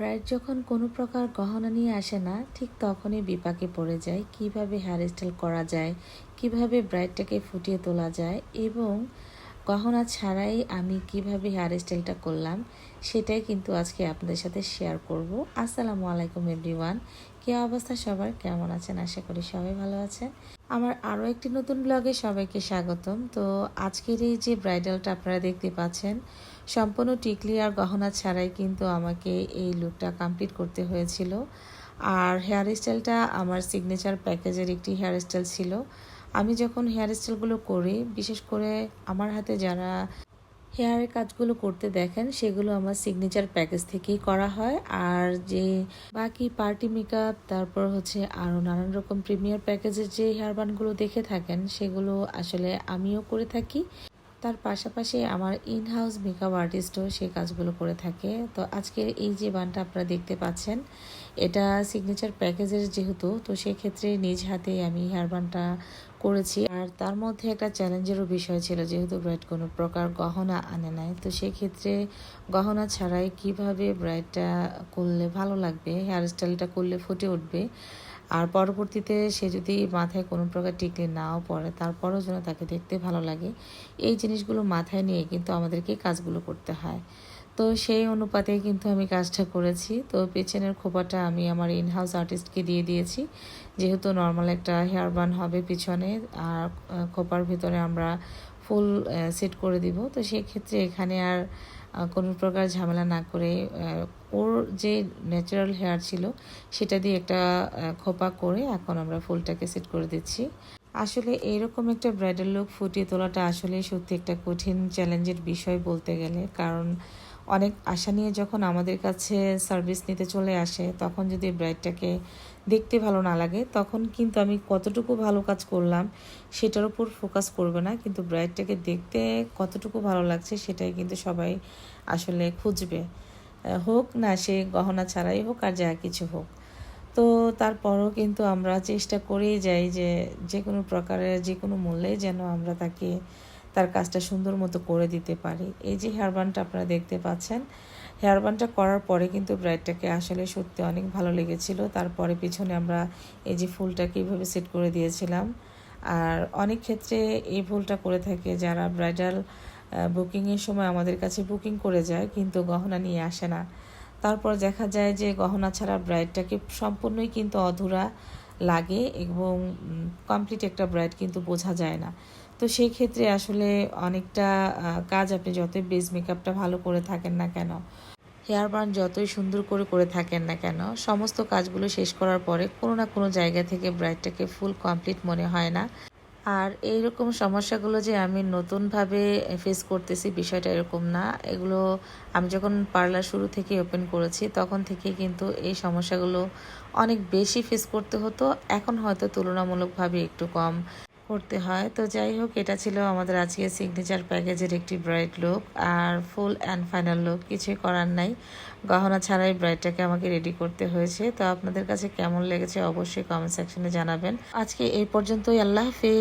Bride যখন কোনো প্রকার গহনা নিয়ে আসে না, ঠিক তখনই বিপাকে পড়ে যায় কীভাবে হেয়ার স্টাইল করা যায়, কীভাবে ব্রাইডটাকে ফুটিয়ে তোলা যায় এবং গহনা ছাড়াই আমি কীভাবে হেয়ার স্টাইলটা করলাম, সেটাই কিন্তু আজকে আপনাদের সাথে শেয়ার করব। আসসালামু আলাইকুম এভরিওয়ান কী অবস্থা সবার? কেমন আছেন? আশা করি সবাই ভালো আছেন। আমার আরও একটি নতুন ব্লগে সবাইকে স্বাগতম। তো আজকের এই যে ব্রাইডালটা আপনারা দেখতে পাচ্ছেন সম্পূর্ণ টিকলি আর গহনা ছাড়াই কিন্তু আমাকে এই লুকটা কমপ্লিট করতে হয়েছিল। আর হেয়ার স্টাইলটা আমার সিগনেচার প্যাকেজের একটি হেয়ার স্টাইল ছিল। আমি যখন হেয়ার স্টাইলগুলো করি, বিশেষ করে আমার হাতে যারা হেয়ারের কাজগুলো করতে দেখেন, সেগুলো আমার সিগনেচার প্যাকেজ থেকেই করা হয়। আর যে বাকি পার্টি মেকআপ তারপর হচ্ছে আরও নানান রকম প্রিমিয়ার প্যাকেজের যে হেয়ার বানগুলো দেখে থাকেন, সেগুলো আসলে আমিও করে থাকি। তার পাশাপাশি আমার ইন হাউস মেকআপ আর্টিস্টও সেই কাজগুলো করে থাকে। তো আজকের এই যে বানটা আপনারা দেখতে পাচ্ছেন, এটা সিগনেচার প্যাকেজের যেহেতু, তো সেক্ষেত্রে নিজ হাতে আমি হেয়ার বানটা করেছি। আর তার মধ্যে একটা চ্যালেঞ্জেরও বিষয় ছিল, যেহেতু ব্রাইড কোনো প্রকার গহনা আনে নাই, তো সেক্ষেত্রে গহনা ছাড়াই কীভাবে ব্রাইডটা করলে ভালো লাগবে হেয়ার স্টাইলটা করলে ফুটে উঠবে আর পরবর্তীতে সে যদি মাথায় কোনো প্রকার টিকলি নাও পড়ে, তারপরও যেন তাকে দেখতে ভালো লাগে, এই জিনিসগুলো মাথায় নিয়ে কিন্তু আমাদেরকে কাজগুলো করতে হয়। তো সেই অনুপাতে কিন্তু আমি কাজটা করেছি। তো পেছনের খোপাটা আমি আমার ইনহাউস আর্টিস্টকে দিয়ে দিয়েছি। যেহেতু নর্মাল একটা হেয়ার বান হবে পিছনে, আর খোপার ভিতরে আমরা ফুল সেট করে দিব। তো সেক্ষেত্রে এখানে আর কোনো প্রকার ঝামেলা না করে ওর যে ন্যাচারাল হেয়ার ছিল সেটা দিয়ে একটা খোপা করে এখন আমরা ফুলটাকে সেট করে দিচ্ছি। আসলে এরকম একটা ব্রাইডাল লুক ফুটিয়ে তোলাটা আসলে সত্যি একটা কঠিন চ্যালেঞ্জের বিষয় বলতে গেলে। কারণ অনেক আশা নিয়ে যখন আমাদের কাছে সার্ভিস নিতে চলে আসে, তখন যদি ব্রাইডটাকে দেখতে ভালো না লাগে, তখন কিন্তু আমি কতটুকু ভালো কাজ করলাম সেটার উপর ফোকাস করবে না। কিন্তু ব্রাইডটাকে দেখতে কতটুকু ভালো লাগছে সেটাই কিন্তু সবাই আসলে খুঁজবে। হোক না সে গহনা ছাড়াই হোক আর যা কিছু হোক। তো তারপরও কিন্তু আমরা চেষ্টা করেই যাই যে যে কোনো প্রকারের, যে কোনো মূল্যে যেন আমরা তাকে তার কাজটা সুন্দর মতো করে দিতে পারি। এই যে হেয়ারবানটা আপনারা দেখতে পাচ্ছেন হেয়ারবানটা করার পরে কিন্তু ব্রাইডটাকে আসলে সত্যি অনেক ভালো লেগেছিল। তারপরে পিছনে আমরা এই যে ফুলটা কীভাবে সেট করে দিয়েছিলাম। আর অনেক ক্ষেত্রে এই ভুলটা করে থাকে যারা ব্রাইডাল বুকিংয়ের সময় আমাদের কাছে বুকিং করে যায় কিন্তু গহনা নিয়ে আসে না। তারপর দেখা যায় যে গহনা ছাড়া ব্রাইডটাকে সম্পূর্ণই কিন্তু অধুরা লাগে এবং কমপ্লিট একটা ব্রাইড কিন্তু বোঝা যায় না। তো সেই ক্ষেত্রে আসলে অনেকটা কাজ আপনি যতই বেস মেকআপটা ভালো করে থাকেন না কেন হেয়ার বার্ন যতই সুন্দর করে করে থাকেন না কেন, সমস্ত কাজগুলো শেষ করার পরে কোনো না কোনো জায়গা থেকে ব্রাইডটাকে ফুল কমপ্লিট মনে হয় না। আর এইরকম সমস্যাগুলো যে আমি নতুনভাবে ফেস করতেছি বিষয়টা এরকম না। এগুলো আমি যখন পার্লার শুরু থেকে ওপেন করেছি, তখন থেকে কিন্তু এই সমস্যাগুলো অনেক বেশি ফেস করতে হতো। এখন হয়তো তুলনামূলকভাবে একটু কম। করতে হয়। তো যাই হোক, এটা ছিল আমাদের আজকে সিগনেচার প্যাকেজের একটি ব্রাইট লুক আর ফুল অ্যান্ড ফাইনাল লুক কিছুই করার নাই। গহনা ছাড়াই ব্রাইডটাকে আমাকে রেডি করতে হয়েছে। তো আপনাদের কাছে কেমন লেগেছে অবশ্যই কমেন্ট সেকশনে জানাবেন। আজকে এই পর্যন্তই, আল্লাহ হাফিজ।